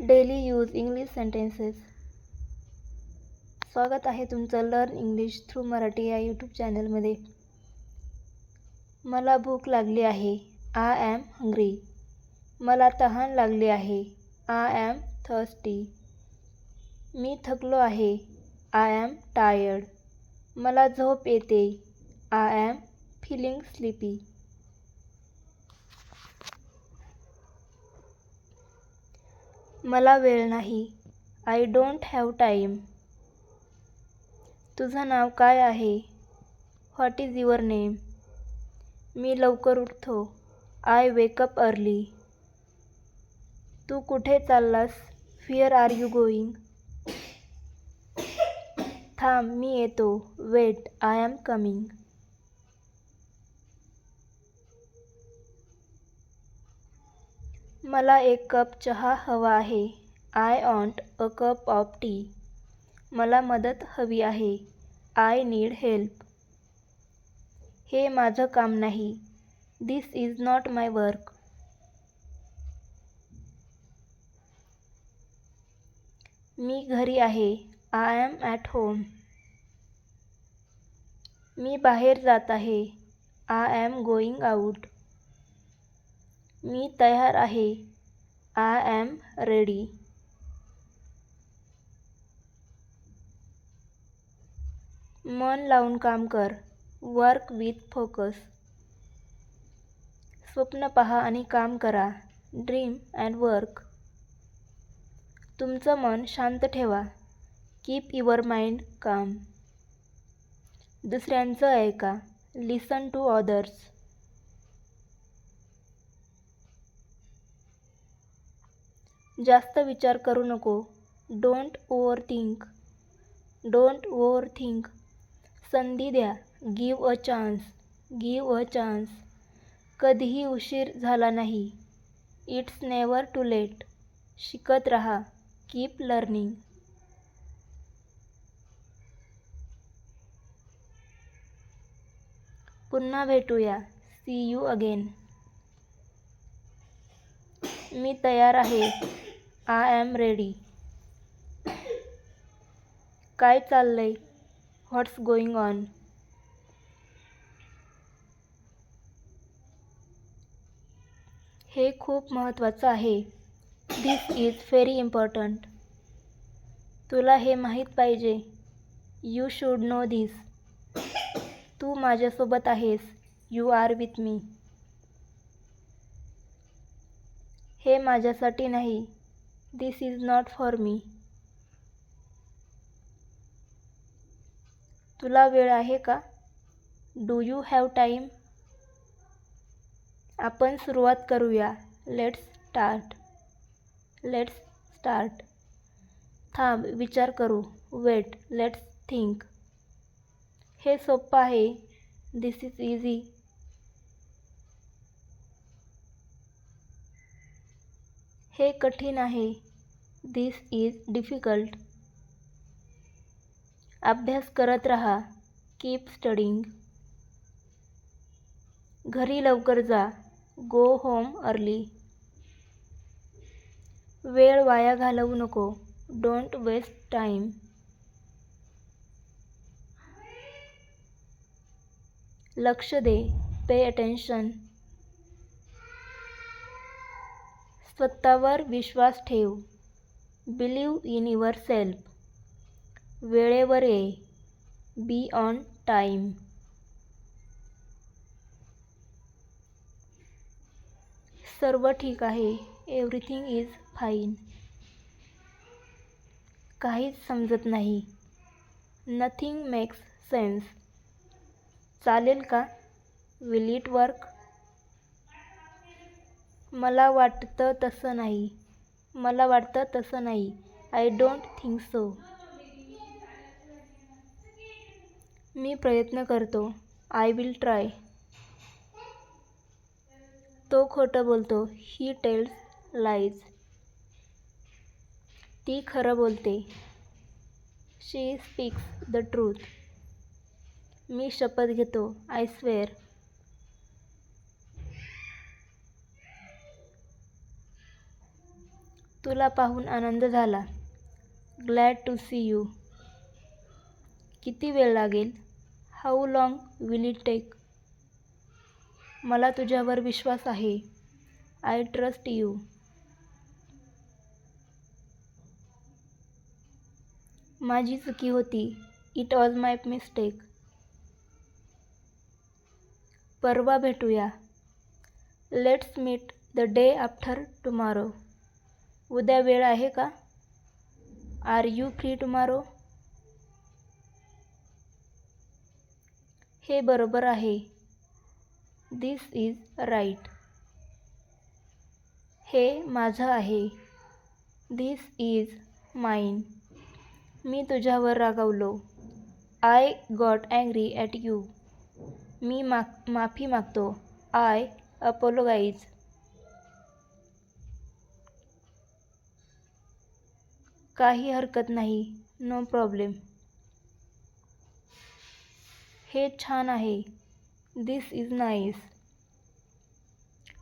Daily use English sentences. स्वागत आहे तुमचं लर्न इंग्लिश थ्रू मराठी या यूट्यूब चॅनलमध्ये. मला भूक लागली आहे. I am hungry. मला तहान लागली आहे. I am thirsty. मी थकलो आहे. I am tired. मला झोप येते. I am feeling sleepy. मला वेळ नाही. आय डोंट हॅव टाईम तुझं नाव काय आहे? व्हॉट इज युअर नेम मी लवकर उठतो. आय वेकअप अर्ली तू कुठे चाललास? फिअर आर यू गोईंग थांब मी येतो. वेट आय एम कमिंग मला एक कप चहा हवा आहे. I want a cup of tea मला मदत हवी आहे. आय नीड हेल्प हे माझं काम नाही. This is not my work मी घरी आहे. आय एम ॲट होम मी बाहेर जात आहे. आय एम गोईंग आऊट मी तयार आहे. आय ॲम रेडी मन लावून काम कर. वर्क विथ फोकस स्वप्न पहा आणि काम करा. ड्रीम अँड वर्क तुमचं मन शांत ठेवा. कीप युअर माइंड काम दुसऱ्यांचं ऐका. लिसन टू ऑदर्स जास्त विचार करू नको. Don't over think don't over think संधी द्या. Give a chance give a chance कधीही उशीर झाला नाही. इट्स नेवर टू लेट शिकत रहा. कीप लर्निंग पुन्हा भेटूया. सी यू अगेन मी तयार आहे. I am ready. काय चाललंय? व्हॉट्स गोईंग ऑन हे खूप महत्त्वाचं आहे. दिस इज व्हेरी इम्पॉर्टंट तुला हे माहीत पाहिजे. यू शूड नो धीस तू माझ्यासोबत आहेस. यू आर विथ मी हे माझ्यासाठी नाही. This is not for me तुला वेळ आहे का? डू यू हॅव टाईम आपण सुरुवात करूया. लेट्स स्टार्ट लेट्स स्टार्ट थांब विचार करू. वेट लेट्स थिंक हे सोपं आहे. दिस इज इझी हे कठीण आहे. दिस इज डिफिकल्ट अभ्यास करत रहा. कीप स्टडिंग घरी लवकर जा. गो होम अर्ली वेळ वाया घालवू नको. डोंट वेस्ट टाईम लक्ष दे. पे अटेन्शन स्वतःवर विश्वास ठेव. बिलीव इन युअर सेल्फ वेळेवर ये. बी ऑन टाईम सर्व ठीक आहे. Everything is fine. काहीच समजत नाही. Nothing makes sense. चालेल का? Will it work? मला वाटतं तसं नाही. मला वाटतं तसं नाही. आय डोंट थिंक सो मी प्रयत्न करतो. आय विल ट्राय तो खोटं बोलतो. ही टेल्स लाईज ती खरं बोलते. शी स्पीक्स द ट्रूथ मी शपथ घेतो. आय स्वेअर तुला पाहून आनंद झाला. ग्लॅड टू सी यू किती वेळ लागेल? How long will it take मला तुझ्यावर विश्वास आहे. आय ट्रस्ट यू माझी चुकी होती. इट वॉज माय मिस्टेक परवा भेटूया. Let's meet the day after tomorrow उद्या वेळ आहे का? आर यू फ्री टुमारो हे बरोबर आहे. दिस इज राईट हे माझं आहे. धिस इज माइन मी तुझ्यावर रागावलो. I got angry at you मी माग माफी मागतो. आय अपोलोगाईज काही हरकत नाही. No problem. हे छान आहे. दिस इज नाईस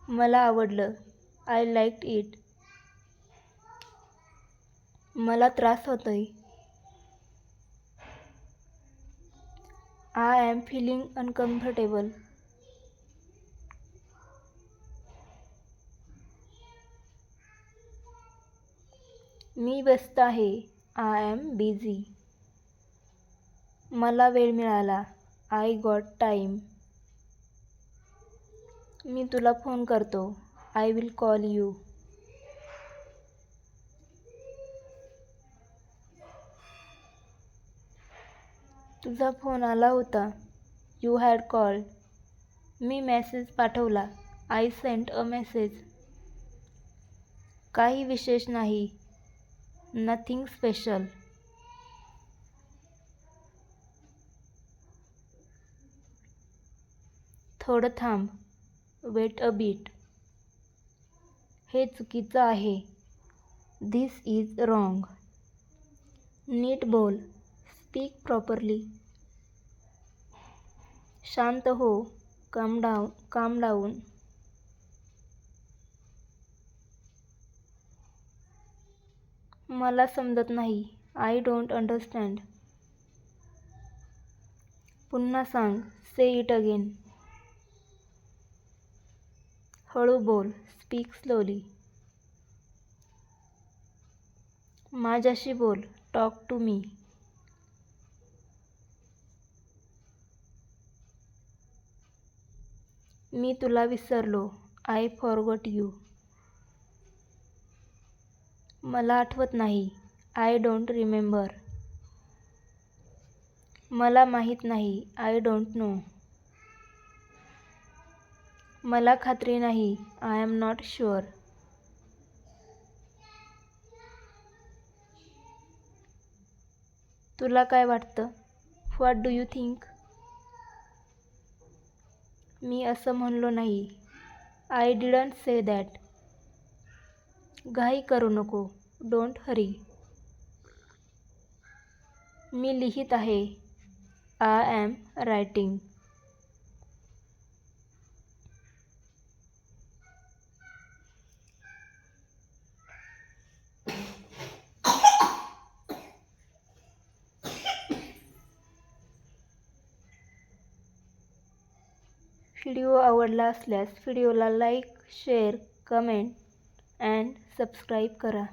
मला आवडलं. आय लाईक इट मला त्रास होतोय. आय एम फिलिंग अनकम्फर्टेबल मी व्यस्त आहे. आय एम बिझी मला वेळ मिळाला. आय गॉट टाईम मी तुला फोन करतो. आय विल कॉल यू तुझा फोन आला होता. यू हॅड कॉल मी मेसेज पाठवला. आय सेंट अ मेसेज काही विशेष नाही. नथिंग स्पेशल थोडं थांब. वेट अ बीट हे चुकीचं आहे. धिस इज रॉंग नीट बोल. स्पीक प्रॉपरली शांत हो. काम डाऊन काम डाऊन मला समजत नाही. आय डोंट अंडरस्टँड पुन्हा सांग. से इट अगेन हळू बोल. स्पीक स्लोली माझ्याशी बोल. टॉक टू मी मी तुला विसरलो. आय फॉरगॉट यू मला आठवत नाही. आय डोंट रिमेंबर मला माहीत नाही. आय डोंट नो मला खात्री नाही. आय एम नॉट शुअर तुला काय वाटतं? व्हॉट डू यू थिंक मी असं म्हणलो नाही. आय डिडंट से दॅट घाई करू नको. डोंट हरी. मी लिहित आहे. I am writing. व्हिडिओ आवडला असल्यास व्हिडिओला like, share, comment and subscribe करा.